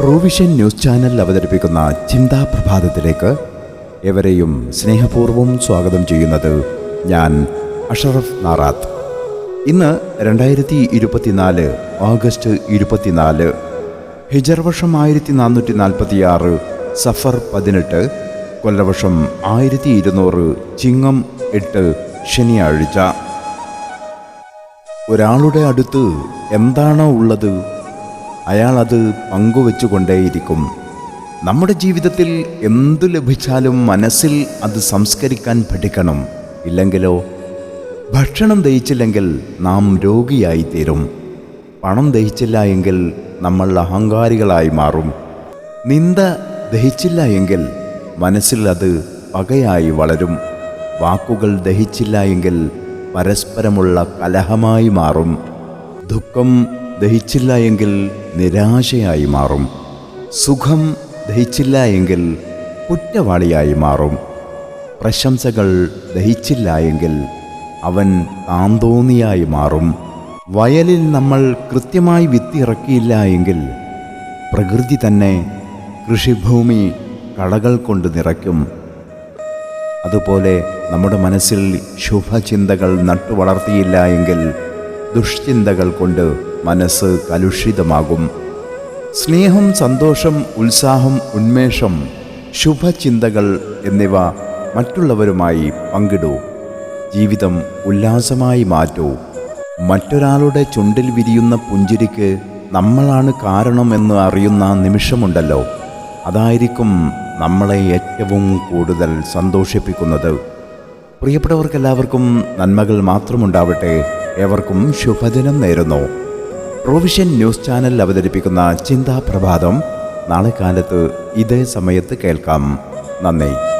Provision news channel അവതരിപ്പിക്കുന്ന ചിന്താ പ്രഭാതത്തിലേക്ക് എവരെയും സ്നേഹപൂർവം സ്വാഗതം ചെയ്യുന്നത് ഞാൻ അഷറഫ് നാറാത്ത്. ഇന്ന് രണ്ടായിരത്തി ഇരുപത്തിനാല് ഓഗസ്റ്റ് ഇരുപത്തിനാല് ഹിജർ വർഷം ആയിരത്തി നാനൂറ്റി നാൽപ്പത്തിയാറ് സഫർ പതിനെട്ട് കൊല്ലവർഷം ആയിരത്തി ഇരുന്നൂറ് ചിങ്ങം എട്ട് ശനിയാഴ്ച. ഒരാളുടെ അടുത്ത് എന്താണോ ഉള്ളത്? അയാൾ അത് പങ്കുവെച്ചുകൊണ്ടേയിരിക്കും. നമ്മുടെ ജീവിതത്തിൽ എന്തു ലഭിച്ചാലും മനസ്സിൽ അത് സംസ്കരിക്കാൻ പഠിക്കണം. ഇല്ലെങ്കിലോ? ഭക്ഷണം ദഹിച്ചില്ലെങ്കിൽ നാം രോഗിയായി തീരും പണം ദഹിച്ചില്ല എങ്കിൽ നമ്മൾ അഹങ്കാരികളായി മാറും. നിന്ദ ദഹിച്ചില്ല എങ്കിൽ മനസ്സിൽ അത് പകയായി വളരും. വാക്കുകൾ ദഹിച്ചില്ല എങ്കിൽ പരസ്പരമുള്ള കലഹമായി മാറും. ദുഃഖം ദഹിച്ചില്ല എങ്കിൽ നിരാശയായി മാറും. സുഖം ദഹിച്ചില്ല എങ്കിൽ കുറ്റവാളിയായി മാറും. പ്രശംസകൾ ദഹിച്ചില്ല എങ്കിൽ അവൻ താന്തോന്നിയായി മാറും. വയലിൽ നമ്മൾ കൃത്യമായി വിത്തിറക്കിയില്ല എങ്കിൽ പ്രകൃതി തന്നെ കൃഷിഭൂമി കളകൾ കൊണ്ട് നിറയ്ക്കും. അതുപോലെ നമ്മുടെ മനസ്സിൽ ശുഭചിന്തകൾ നട്ടുവളർത്തിയില്ല എങ്കിൽ ദുഷ്ചിന്തകൾ കൊണ്ട് മനസ്സ് കലുഷിതമാകും. സ്നേഹം സന്തോഷം ഉത്സാഹം ഉന്മേഷം ശുഭചിന്തകൾ എന്നിവ മറ്റുള്ളവരുമായി പങ്കിടൂ. ജീവിതം ഉല്ലാസമായി മാറ്റൂ. മറ്റൊരാളുടെ ചുണ്ടിൽ വിരിയുന്ന പുഞ്ചിരിക്ക് നമ്മളാണ് കാരണമെന്ന് അറിയുന്ന നിമിഷമുണ്ടല്ലോ. അതായിരിക്കും നമ്മളെ ഏറ്റവും കൂടുതൽ സന്തോഷിപ്പിക്കുന്നത്. പ്രിയപ്പെട്ടവർക്കെല്ലാവർക്കും നന്മകൾ മാത്രമുണ്ടാവട്ടെ. ഏവർക്കും ശുഭദിനം നേരുന്നു. പ്രൊവിഷൻ ന്യൂസ് ചാനൽ അവതരിപ്പിക്കുന്ന ചിന്താ പ്രഭാതം. നാളെ കാലത്ത് ഇതേ സമയത്ത് കേൾക്കാം. നന്ദി.